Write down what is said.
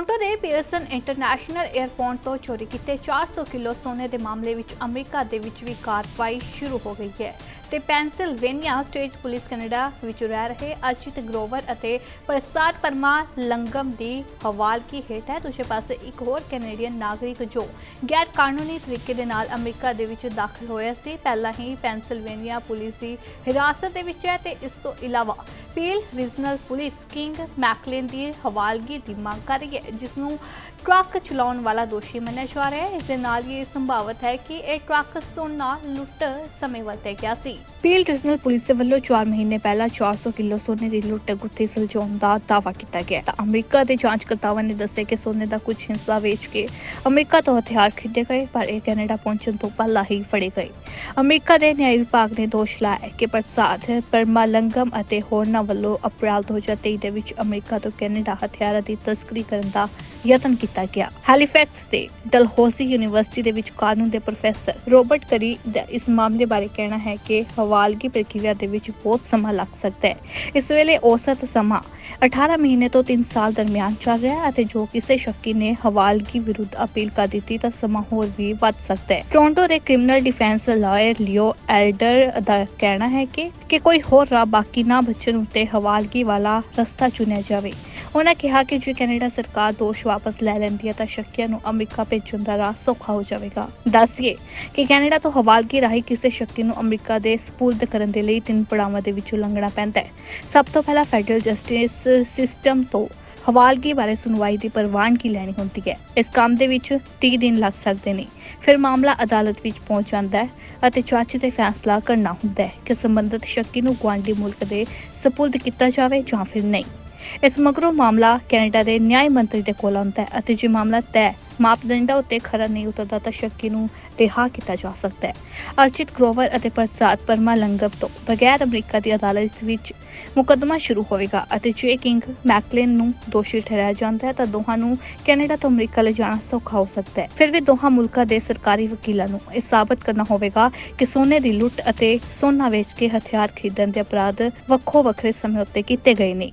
Toronto ਦੇ Pearson international airport ਤੋਂ ਚੋਰੀ ਕੀਤੇ 400 ਕਿਲੋ ਸੋਨੇ ਦੇ ਮਾਮਲੇ ਵਿੱਚ ਅਮਰੀਕਾ ਦੇ ਵਿੱਚ ਵੀ ਕਾਰਵਾਈ ਸ਼ੁਰੂ ਹੋ ਗਈ ਹੈ। ਤੇ ਪੈਂਸਿਲਵੇਨੀਆ ਸਟੇਟ ਪੁਲਿਸ ਕੈਨੇਡਾ ਵਿੱਚ ਰਹਿ ਰਹੇ ਅਚਿਤ ਗਰੋਵਰ ਅਤੇ ਪ੍ਰਸਾਦ ਪਰਮਾ ਲੰਗਮ ਦੀ ਹਵਾਲਗੀ ਹੇਠ ਹੈ। ਦੂਜੇ ਪਾਸੇ ਇੱਕ ਹੋਰ ਕੈਨੇਡੀਅਨ ਨਾਗਰਿਕ ਜੋ ਗੈਰ ਕਾਨੂੰਨੀ ਤਰੀਕੇ ਦੇ ਨਾਲ ਅਮਰੀਕਾ ਦੇ ਵਿੱਚ ਦਾਖਲ ਹੋਇਆ ਸੀ, ਪਹਿਲਾਂ ਹੀ ਪੈਂਸਿਲਵੇਨੀਆ ਪੁਲਿਸ ਦੀ ਹਿਰਾਸਤ ਦੇ ਵਿੱਚ ਹੈ ਤੇ ਇਸ ਤੋਂ ਇਲਾਵਾ Peel regional police King McLean ਦੀ ਹਵਾਲਗੀ ਦੀ ਮੰਗ ਕਰ ਰਹੀ ਹੈ ਜਿਸ ਨੂੰ ਟਰੱਕ ਚਲਾਉਣ ਵਾਲਾ ਦੋਸ਼ੀ ਮੰਨਿਆ ਜਾ ਰਿਹਾ ਹੈ। ਇਸ ਦੇ ਨਾਲ ਇਹ ਸੰਭਾਵਤ ਹੈ ਕਿ ਇਹ ਟਰੱਕ ਸੋਨਾ ਲੁੱਟ ਸਮੇਂ ਵਰਤਿਆ ਗਿਆ ਸੀ। ਪੀਲ ਰੀਜਨਲ ਪੁਲਿਸ ਦੇ ਵੱਲੋਂ 4 ਮਹੀਨੇ ਪਹਿਲਾਂ 400 ਕਿਲੋ ਸੋਨੇ ਦੀ ਲੁੱਟ ਗੁੱਥੀ ਸੁਲਝਾਉਣ ਦਾ ਦਾਅਵਾ ਕੀਤਾ ਗਿਆ। ਤਾਂ ਅਮਰੀਕਾ ਦੇ ਜਾਂਚਕਰਤਾਵਾਂ ਨੇ ਦੱਸਿਆ ਕਿ ਸੋਨੇ ਦਾ ਕੁਝ ਹਿੱਸਾ ਵੇਚ ਕੇ ਅਮਰੀਕਾ ਤੋਂ ਹਥਿਆਰ ਖਰੀਦੇ ਗਏ, ਪਰ ਇਹ ਕੈਨੇਡਾ ਪਹੁੰਚਣ ਤੋਂ ਪਹਿਲਾਂ ਹੀ ਫੜੇ ਗਏ। ਅਮਰੀਕਾ ਦੇ ਨਿਆਂ ਵਿਭਾਗ ਨੇ ਦੋਸ਼ ਲਾਇਆ ਹੈ ਕਿ ਪ੍ਰਸਾਦ ਪਰਮਾਲੰਗਮ ਅਤੇ ਹੋਰਨਾਂ ਵੱਲੋਂ ਅਪ੍ਰੈਲ 2023 ਦੇ ਵਿੱਚ ਅਮਰੀਕਾ ਤੋਂ ਕੈਨੇਡਾ ਹਥਿਆਰਾਂ ਦੀ ਤਸਕਰੀ ਕਰਨ ਦਾ ਯਤਨ ਕੀਤਾ ਗਿਆ। ਹੈਲੀਫੈਕਸ ਦੇ ਡਲਹੌਜ਼ੀ ਯੂਨੀਵਰਸਿਟੀ ਦੇ ਵਿੱਚ ਕਾਨੂੰਨ ਦੇ ਪ੍ਰੋਫੈਸਰ ਰੋਬਰਟ ਕਰੀ ਦਾ ਇਸ ਮਾਮਲੇ ਬਾਰੇ ਕਹਿਣਾ ਹੈ ਕਿ ਹਵਾਲਗੀ ਪ੍ਰਕਿਰਿਆ ਦੇ ਵਿੱਚ ਬਹੁਤ ਸਮਾਂ ਲੱਗ ਸਕਦਾ ਹੈ। ਇਸ ਵੇਲੇ ਔਸਤ ਸਮਾਂ 18 ਮਹੀਨੇ ਤੋਂ 3 ਸਾਲ ਦਰਮਿਆਨ ਚੱਲ ਰਿਹਾ ਹੈ ਅਤੇ ਜੋ ਕਿਸੇ ਸ਼ੱਕੀ ਨੇ ਹਵਾਲਗੀ ਵਿਰੁੱਧ ਅਪੀਲ ਕਰ ਦਿੱਤੀ ਤਾਂ ਸਮਾਂ ਹੋਰ ਵੀ ਵੱਧ ਸਕਦਾ ਹੈ। ਟੋਰਾਂਟੋ ਦੇ criminal defence lawyer Leo. Elder ਦਾ ਕਹਿਣਾ ਹੈ ਕਿ ਕਿ ਕੋਈ ਹੋਰ ਰਾਹ ਬਾਕੀ ਨਾ ਬਚਣ ਉੱਤੇ ਹਵਾਲਗੀ ਵਾਲਾ ਰਸਤਾ ਚੁਣਿਆ ਜਾਵੇ। ਉਹਨਾਂ ਕਿਹਾ ਕਿ ਜੇ ਕੈਨੇਡਾ ਸਰਕਾਰ ਦੋਸ਼ ਵਾਪਸ ਲੈ ਲੈਂਦੀ ਹੈ ਤਾਂ ਸ਼ੱਕੀਆਂ ਨੂੰ ਅਮਰੀਕਾ ਭੇਜਣ ਦਾ ਰਾਹ ਸੌਖਾ ਹੋ ਜਾਵੇਗਾ। ਦੱਸੀਏ ਕਿ ਕੈਨੇਡਾ ਤੋਂ ਹਵਾਲਗੀ ਰਾਹੀਂ ਕਿਸੇ ਸ਼ੱਕੀ ਨੂੰ ਅਮਰੀਕਾ ਦੇ ਸਪੁਰਦ ਕਰਨ ਦੇ ਲਈ ਤਿੰਨ ਪੜਾਵਾਂ ਦੇ ਵਿੱਚੋਂ ਲੰਘਣਾ ਪੈਂਦਾ ਹੈ। ਸਭ ਤੋਂ ਪਹਿਲਾਂ ਫੈਡਰਲ ਜਸਟਿਸ ਸਿਸਟਮ ਤੋਂ ਹਵਾਲਗੀ ਬਾਰੇ ਸੁਣਵਾਈ ਦੀ ਪ੍ਰਵਾਨਗੀ ਲੈਣੀ ਹੁੰਦੀ ਹੈ। ਇਸ ਕੰਮ ਦੇ ਵਿੱਚ 30 ਦਿਨ ਲੱਗ ਸਕਦੇ ਨੇ। ਫਿਰ ਮਾਮਲਾ ਅਦਾਲਤ ਵਿੱਚ ਪਹੁੰਚ ਜਾਂਦਾ ਹੈ ਅਤੇ ਚਾਚੇ ਤੇ ਫੈਸਲਾ ਕਰਨਾ ਹੁੰਦਾ ਹੈ ਕਿ ਸੰਬੰਧਿਤ ਸ਼ੱਕੀ ਨੂੰ ਗੁਆਂਢੀ ਮੁਲਕ ਦੇ ਸਪੁਰਦ ਕੀਤਾ ਜਾਵੇ ਜਾਂ ਫਿਰ ਨਹੀਂ। ਇਸ ਮਗਰੋਂ ਮਾਮਲਾ ਕੈਨੇਡਾ ਦੇ ਨਿਆਂ ਮੰਤਰੀ ਦੇ ਕੋਲ ਆਉਂਦਾ ਹੈ ਅਤੇ ਜੇ ਮਾਮਲਾ ਤੈਅ ਮਾਪਦੰਡਾਂ ਉੱਤੇ ਖਰਾ ਨਹੀਂ ਉਤਰਦਾ ਤਾਂ ਸ਼ੱਕੀ ਨੂੰ ਰਿਹਾ ਕੀਤਾ ਜਾ ਸਕਦਾ ਹੈ। ਅਰਚਿਤ ਗਰੋਵਰ ਅਤੇ ਪ੍ਰਸਾਦ ਪਰਮਾ ਲੰਗਮ ਤੋਂ ਬਗੈਰ ਅਮਰੀਕਾ ਦੀ ਅਦਾਲਤ ਵਿੱਚ ਮੁਕੱਦਮਾ ਸ਼ੁਰੂ ਹੋਵੇਗਾ ਅਤੇ ਜੇ ਕਿੰਗ ਮੈਕਲੇਨ ਨੂੰ ਦੋਸ਼ੀ ਠਹਿਰਾਇਆ ਜਾਂਦਾ ਹੈ ਤਾਂ ਦੋਹਾਂ ਨੂੰ ਕੈਨੇਡਾ ਤੋਂ ਅਮਰੀਕਾ ਲੈ ਜਾਣਾ ਸੌਖਾ ਹੋ ਸਕਦਾ ਹੈ। ਫਿਰ ਵੀ ਦੋਹਾਂ ਮੁਲਕਾਂ ਦੇ ਸਰਕਾਰੀ ਵਕੀਲਾਂ ਨੂੰ ਇਹ ਸਾਬਤ ਕਰਨਾ ਹੋਵੇਗਾ ਕਿ ਸੋਨੇ ਦੀ ਲੁੱਟ ਅਤੇ ਸੋਨਾ ਵੇਚ ਕੇ ਹਥਿਆਰ ਖਰੀਦਣ ਦੇ ਅਪਰਾਧ ਵੱਖੋ ਵੱਖਰੇ ਸਮੇਂ ਉੱਤੇ ਕੀਤੇ ਗਏ ਨੇ।